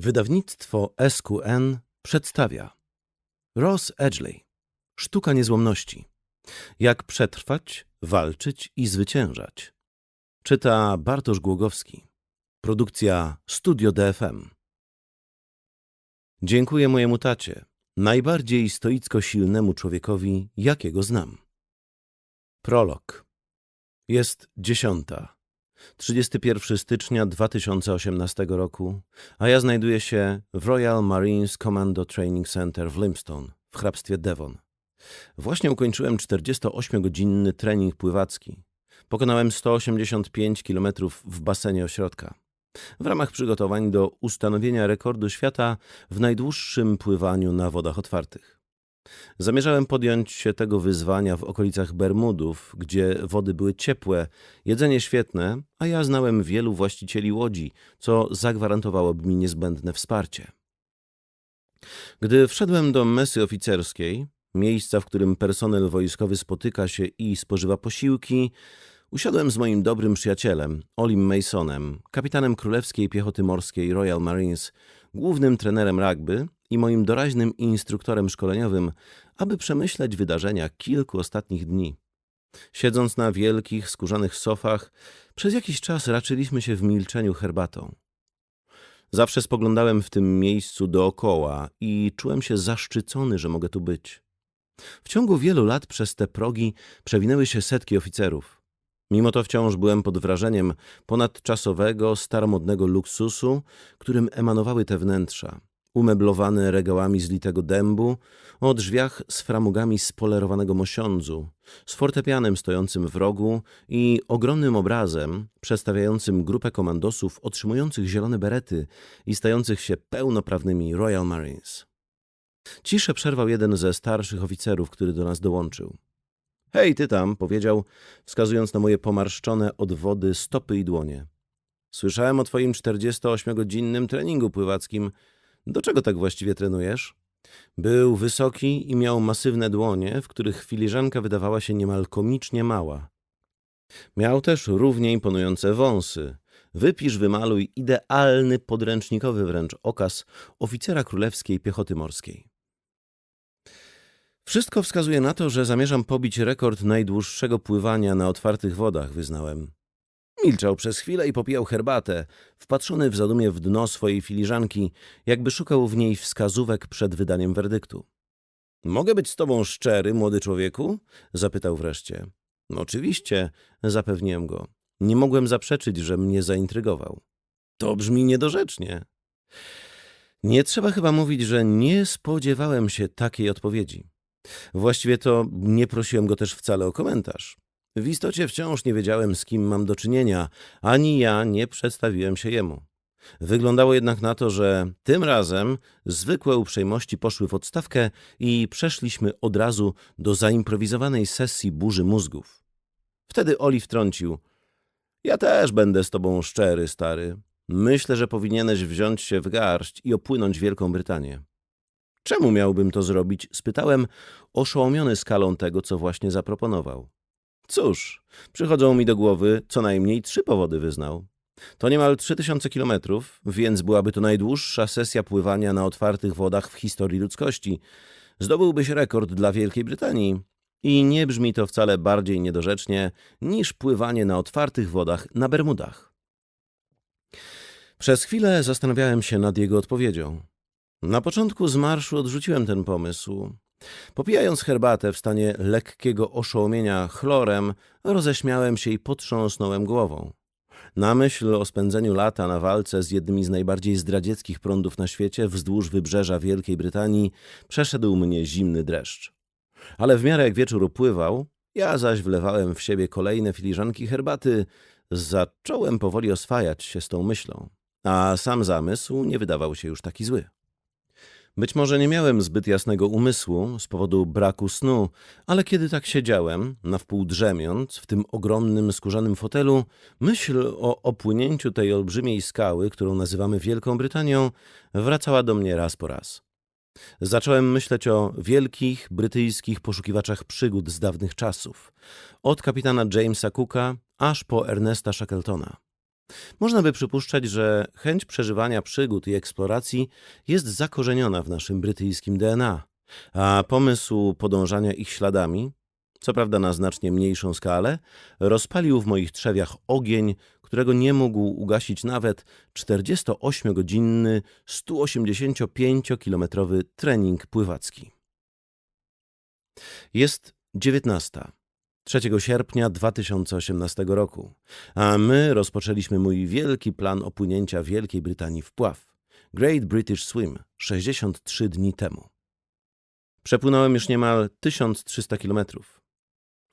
Wydawnictwo SQN przedstawia. Ross Edgley. Sztuka niezłomności. Jak przetrwać, walczyć i zwyciężać. Czyta Bartosz Głogowski. Produkcja Studio DFM Dziękuję mojemu tacie, najbardziej stoicko silnemu człowiekowi, jakiego znam. Prolog. Jest dziesiąta. 31 stycznia 2018 roku, a ja znajduję się w Royal Marines Commando Training Center w Limestone w hrabstwie Devon. Właśnie ukończyłem 48-godzinny trening pływacki. Pokonałem 185 km w basenie ośrodka. W ramach przygotowań do ustanowienia rekordu świata w najdłuższym pływaniu na wodach otwartych. Zamierzałem podjąć się tego wyzwania w okolicach Bermudów, gdzie wody były ciepłe, jedzenie świetne, a ja znałem wielu właścicieli łodzi, co zagwarantowałoby mi niezbędne wsparcie. Gdy wszedłem do mesy oficerskiej, miejsca, w którym personel wojskowy spotyka się i spożywa posiłki, usiadłem z moim dobrym przyjacielem, Olim Masonem, kapitanem Królewskiej Piechoty Morskiej Royal Marines, głównym trenerem rugby i moim doraźnym instruktorem szkoleniowym, aby przemyśleć wydarzenia kilku ostatnich dni. Siedząc na wielkich, skórzanych sofach, przez jakiś czas raczyliśmy się w milczeniu herbatą. Zawsze spoglądałem w tym miejscu dookoła i czułem się zaszczycony, że mogę tu być. W ciągu wielu lat przez te progi przewinęły się setki oficerów. Mimo to wciąż byłem pod wrażeniem ponadczasowego, staromodnego luksusu, którym emanowały te wnętrza umeblowane regałami z litego dębu, o drzwiach z framugami z polerowanego mosiądzu, z fortepianem stojącym w rogu i ogromnym obrazem przedstawiającym grupę komandosów otrzymujących zielone berety i stających się pełnoprawnymi Royal Marines. Ciszę przerwał jeden ze starszych oficerów, który do nas dołączył. Hej, ty tam, powiedział, wskazując na moje pomarszczone od wody stopy i dłonie. Słyszałem o twoim 48-godzinnym treningu pływackim – do czego tak właściwie trenujesz? Był wysoki i miał masywne dłonie, w których filiżanka wydawała się niemal komicznie mała. Miał też równie imponujące wąsy. Wypisz, wymaluj idealny, podręcznikowy wręcz okaz oficera królewskiej piechoty morskiej. Wszystko wskazuje na to, że zamierzam pobić rekord najdłuższego pływania na otwartych wodach, wyznałem. Milczał przez chwilę i popijał herbatę, wpatrzony w zadumie w dno swojej filiżanki, jakby szukał w niej wskazówek przed wydaniem werdyktu. Mogę być z tobą szczery, młody człowieku? zapytał wreszcie. Oczywiście, zapewniłem go. Nie mogłem zaprzeczyć, że mnie zaintrygował. To brzmi niedorzecznie. Nie trzeba chyba mówić, że nie spodziewałem się takiej odpowiedzi. Właściwie to nie prosiłem go też wcale o komentarz. W istocie wciąż nie wiedziałem, z kim mam do czynienia, ani ja nie przedstawiłem się jemu. Wyglądało jednak na to, że tym razem zwykłe uprzejmości poszły w odstawkę i przeszliśmy od razu do zaimprowizowanej sesji burzy mózgów. Wtedy Oli wtrącił. Ja też będę z tobą szczery, stary. Myślę, że powinieneś wziąć się w garść i opłynąć Wielką Brytanię. Czemu miałbym to zrobić? spytałem, oszołomiony skalą tego, co właśnie zaproponował. Cóż, przychodzą mi do głowy co najmniej trzy powody wyznał. To niemal 3000 kilometrów, więc byłaby to najdłuższa sesja pływania na otwartych wodach w historii ludzkości. Zdobyłbyś rekord dla Wielkiej Brytanii. I nie brzmi to wcale bardziej niedorzecznie niż pływanie na otwartych wodach na Bermudach. Przez chwilę zastanawiałem się nad jego odpowiedzią. Na początku z marszu odrzuciłem ten pomysł, Popijając herbatę w stanie lekkiego oszołomienia chlorem, roześmiałem się i potrząsnąłem głową. Na myśl o spędzeniu lata na walce z jednymi z najbardziej zdradzieckich prądów na świecie wzdłuż wybrzeża Wielkiej Brytanii przeszedł mnie zimny dreszcz. Ale w miarę jak wieczór upływał, ja zaś wlewałem w siebie kolejne filiżanki herbaty, zacząłem powoli oswajać się z tą myślą, a sam zamysł nie wydawał się już taki zły. Być może nie miałem zbyt jasnego umysłu z powodu braku snu, ale kiedy tak siedziałem, na wpół drzemiąc, w tym ogromnym skórzanym fotelu, myśl o opłynięciu tej olbrzymiej skały, którą nazywamy Wielką Brytanią, wracała do mnie raz po raz. Zacząłem myśleć o wielkich brytyjskich poszukiwaczach przygód z dawnych czasów, od kapitana Jamesa Cooka aż po Ernesta Shackletona. Można by przypuszczać, że chęć przeżywania przygód i eksploracji jest zakorzeniona w naszym brytyjskim DNA, a pomysł podążania ich śladami, co prawda na znacznie mniejszą skalę, rozpalił w moich trzewiach ogień, którego nie mógł ugasić nawet 48-godzinny, 185-kilometrowy trening pływacki. Jest 19. 3 sierpnia 2018 roku, a my rozpoczęliśmy mój wielki plan opłynięcia Wielkiej Brytanii w pław. Great British Swim 63 dni temu. Przepłynąłem już niemal 1300 kilometrów.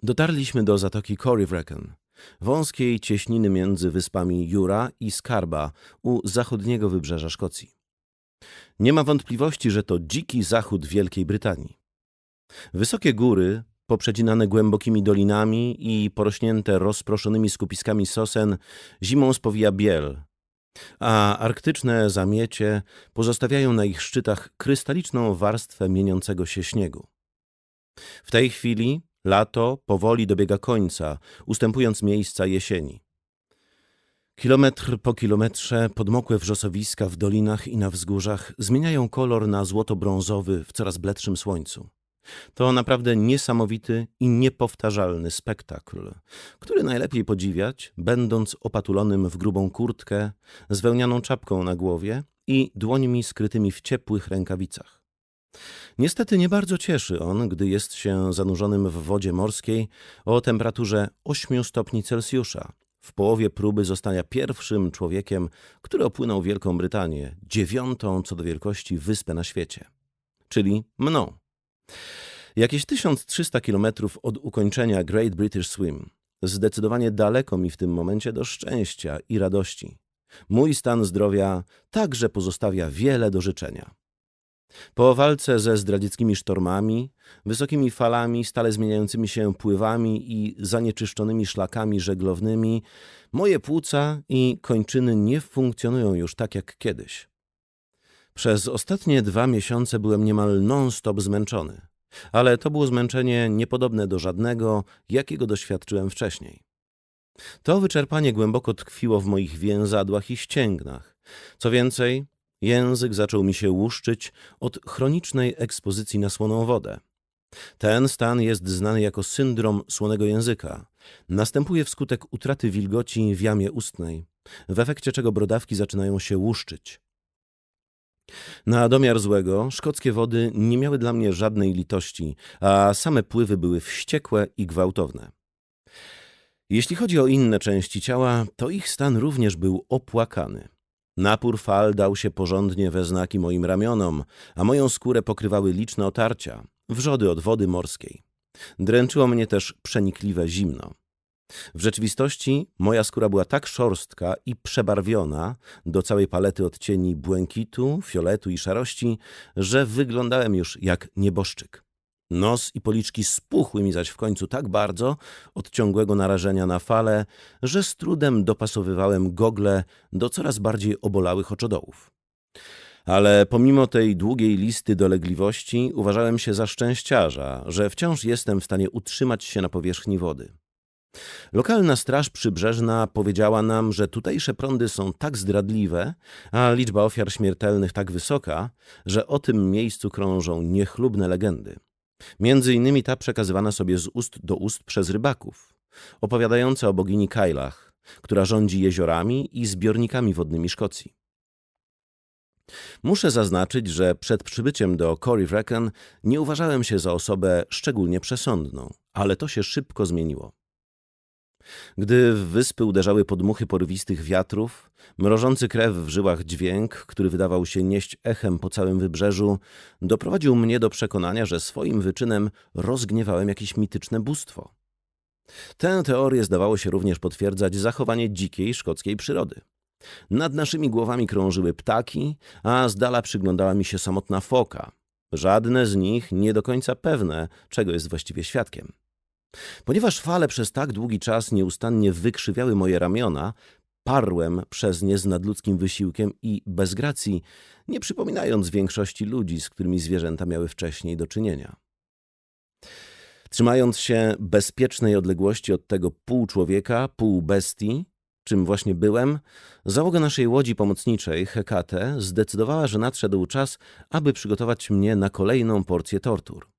Dotarliśmy do zatoki Corryvreckan, wąskiej cieśniny między wyspami Jura i Skarba u zachodniego wybrzeża Szkocji. Nie ma wątpliwości, że to dziki zachód Wielkiej Brytanii. Wysokie góry, poprzecinane głębokimi dolinami i porośnięte rozproszonymi skupiskami sosen, zimą spowija biel, a arktyczne zamiecie pozostawiają na ich szczytach krystaliczną warstwę mieniącego się śniegu. W tej chwili lato powoli dobiega końca, ustępując miejsca jesieni. Kilometr po kilometrze podmokłe wrzosowiska w dolinach i na wzgórzach zmieniają kolor na złoto-brązowy w coraz bledszym słońcu. To naprawdę niesamowity i niepowtarzalny spektakl, który najlepiej podziwiać, będąc opatulonym w grubą kurtkę, z wełnianą czapką na głowie i dłońmi skrytymi w ciepłych rękawicach. Niestety nie bardzo cieszy on, gdy jest się zanurzonym w wodzie morskiej o temperaturze 8 stopni Celsjusza. W połowie próby zostania pierwszym człowiekiem, który opłynął Wielką Brytanię, dziewiątą co do wielkości wyspę na świecie. Czyli mną. Jakieś 1300 kilometrów od ukończenia Great British Swim. Zdecydowanie daleko mi w tym momencie do szczęścia i radości. Mój stan zdrowia także pozostawia wiele do życzenia. Po walce ze zdradzieckimi sztormami, wysokimi falami, stale zmieniającymi się pływami i zanieczyszczonymi szlakami żeglownymi, moje płuca i kończyny nie funkcjonują już tak jak kiedyś. Przez ostatnie dwa miesiące byłem niemal non-stop zmęczony, ale to było zmęczenie niepodobne do żadnego, jakiego doświadczyłem wcześniej. To wyczerpanie głęboko tkwiło w moich więzadłach i ścięgnach. Co więcej, język zaczął mi się łuszczyć od chronicznej ekspozycji na słoną wodę. Ten stan jest znany jako syndrom słonego języka. Następuje wskutek utraty wilgoci w jamie ustnej, w efekcie czego brodawki zaczynają się łuszczyć. Na domiar złego, szkockie wody nie miały dla mnie żadnej litości, a same pływy były wściekłe i gwałtowne. Jeśli chodzi o inne części ciała, to ich stan również był opłakany. Napór fal dał się porządnie we znaki moim ramionom, a moją skórę pokrywały liczne otarcia, wrzody od wody morskiej. Dręczyło mnie też przenikliwe zimno. W rzeczywistości moja skóra była tak szorstka i przebarwiona do całej palety odcieni błękitu, fioletu i szarości, że wyglądałem już jak nieboszczyk. Nos i policzki spuchły mi zaś w końcu tak bardzo od ciągłego narażenia na fale, że z trudem dopasowywałem gogle do coraz bardziej obolałych oczodołów. Ale pomimo tej długiej listy dolegliwości uważałem się za szczęściarza, że wciąż jestem w stanie utrzymać się na powierzchni wody. Lokalna straż przybrzeżna powiedziała nam, że tutejsze prądy są tak zdradliwe, a liczba ofiar śmiertelnych tak wysoka, że o tym miejscu krążą niechlubne legendy. Między innymi ta przekazywana sobie z ust do ust przez rybaków, opowiadająca o bogini Kailach, która rządzi jeziorami i zbiornikami wodnymi Szkocji. Muszę zaznaczyć, że przed przybyciem do Corryvreckan nie uważałem się za osobę szczególnie przesądną, ale to się szybko zmieniło. Gdy w wyspy uderzały podmuchy porywistych wiatrów, mrożący krew w żyłach dźwięk, który wydawał się nieść echem po całym wybrzeżu, doprowadził mnie do przekonania, że swoim wyczynem rozgniewałem jakieś mityczne bóstwo. Tę teorię zdawało się również potwierdzać zachowanie dzikiej szkockiej przyrody. Nad naszymi głowami krążyły ptaki, a z dala przyglądała mi się samotna foka. Żadne z nich nie do końca pewne, czego jest właściwie świadkiem. Ponieważ fale przez tak długi czas nieustannie wykrzywiały moje ramiona, parłem przez nie z nadludzkim wysiłkiem i bez gracji, nie przypominając większości ludzi, z którymi zwierzęta miały wcześniej do czynienia. Trzymając się bezpiecznej odległości od tego pół człowieka, pół bestii, czym właśnie byłem, załoga naszej łodzi pomocniczej, Hekate, zdecydowała, że nadszedł czas, aby przygotować mnie na kolejną porcję tortur.